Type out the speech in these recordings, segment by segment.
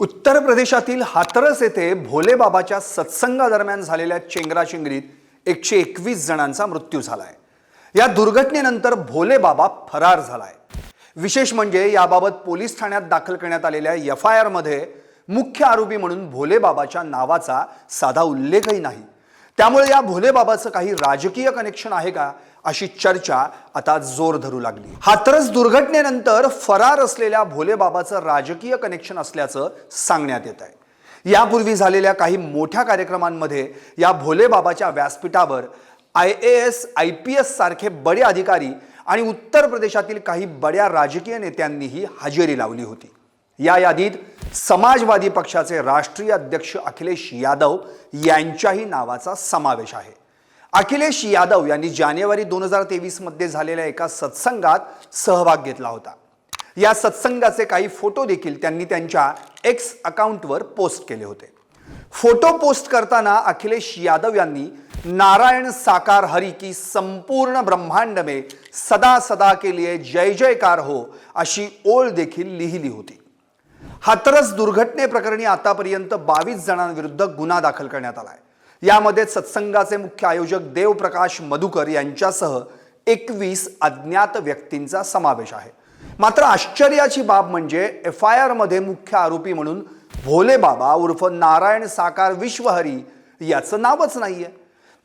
उत्तर प्रदेशातील हाथरस येथे भोलेबाबाच्या सत्संगादरम्यान झालेल्या चेंगराचेंगरीत एकशे एकवीस जणांचा मृत्यू झालाय. या दुर्घटनेनंतर भोलेबाबा फरार झालाय. विशेष म्हणजे याबाबत पोलीस ठाण्यात दाखल करण्यात आलेल्या एफ आय आरमध्ये मुख्य आरोपी म्हणून भोलेबाबाच्या नावाचा साधा उल्लेखही नाही. त्यामुळे या भोलेबाबाचं काही राजकीय कनेक्शन आहे का अशी चर्चा आता जोर धरू लागली. हातरस दुर्घटनेनंतर फरार असलेल्या भोलेबाबाचं राजकीय कनेक्शन असल्याचं सांगण्यात येत आहे. यापूर्वी झालेल्या काही मोठ्या कार्यक्रमांमध्ये या भोलेबाबाच्या व्यासपीठावर I A S I P S सारखे बडे अधिकारी आणि उत्तर प्रदेशातील काही बड्या राजकीय नेत्यांनीही हजेरी लावली होती. या यादीत समाजवादी पक्षाचे राष्ट्रीय अध्यक्ष अखिलेश यादव यांच्याही नावाचा समावेश आहे. अखिलेश यादव यांनी जानेवारी दोन हजार तेवीसमध्ये झालेल्या एका सत्संगात सहभाग घेतला होता. या सत्संगाचे काही फोटो देखील त्यांनी त्यांच्या एक्स अकाउंटवर पोस्ट केले होते. फोटो पोस्ट करताना अखिलेश यादव यांनी नारायण साकार हरी की संपूर्ण ब्रह्मांड में सदा सदा के लिए जय जयकार हो अशी ओळ देखील लिहिली होती. हातरस दुर्घटनेप्रकरणी आतापर्यंत बावीस जणांविरुद्ध गुन्हा दाखल करण्यात आलाय. यामध्ये सत्संगाचे मुख्य आयोजक देवप्रकाश मधुकर यांच्यासह एकवीस अज्ञात व्यक्तींचा समावेश आहे. मात्र आश्चर्याची बाब म्हणजे एफ आय आरमध्ये मुख्य आरोपी म्हणून भोले बाबा उर्फ नारायण साकार विश्वहरी याचं नावच नाहीये.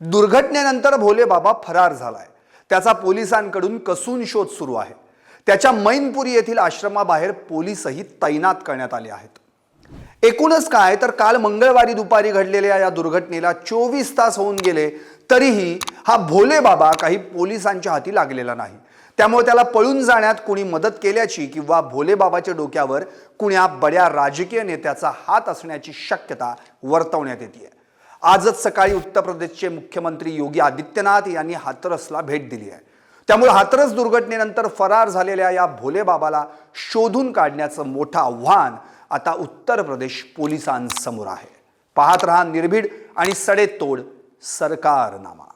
दुर्घटनेनंतर भोले बाबा फरार झालाय. त्याचा पोलिसांकडून कसून शोध सुरू आहे. त्याच्या मैनपुरी येथील आश्रमाबाहेर पोलीसही तैनात करण्यात आले आहेत. एकूणच काय? तर काल मंगळवारी दुपारी घडलेल्या या दुर्घटनेला चोवीस तास होऊन गेले तरीही हा भोले बाबा काही पोलिसांच्या हाती लागलेला नाही. त्यामुळे त्याला पळून जाण्यात कुणी मदत केल्याची किंवा भोलेबाबाच्या डोक्यावर कुण्या बड्या राजकीय नेत्याचा हात असण्याची शक्यता वर्तवण्यात येते आजच सकाळी उत्तर प्रदेशचे मुख्यमंत्री योगी आदित्यनाथ यांनी हाथरसला भेट दिली आहे त्यामुळे हातरस दुर्घटनेनंतर फरार झालेल्या या भोलेबाबाला शोधून काढण्याचं मोठं आव्हान आता उत्तर प्रदेश पोलिसांसमोर आहे. पाहत रहा निर्भीड आणि सडेतोड सरकारनामा.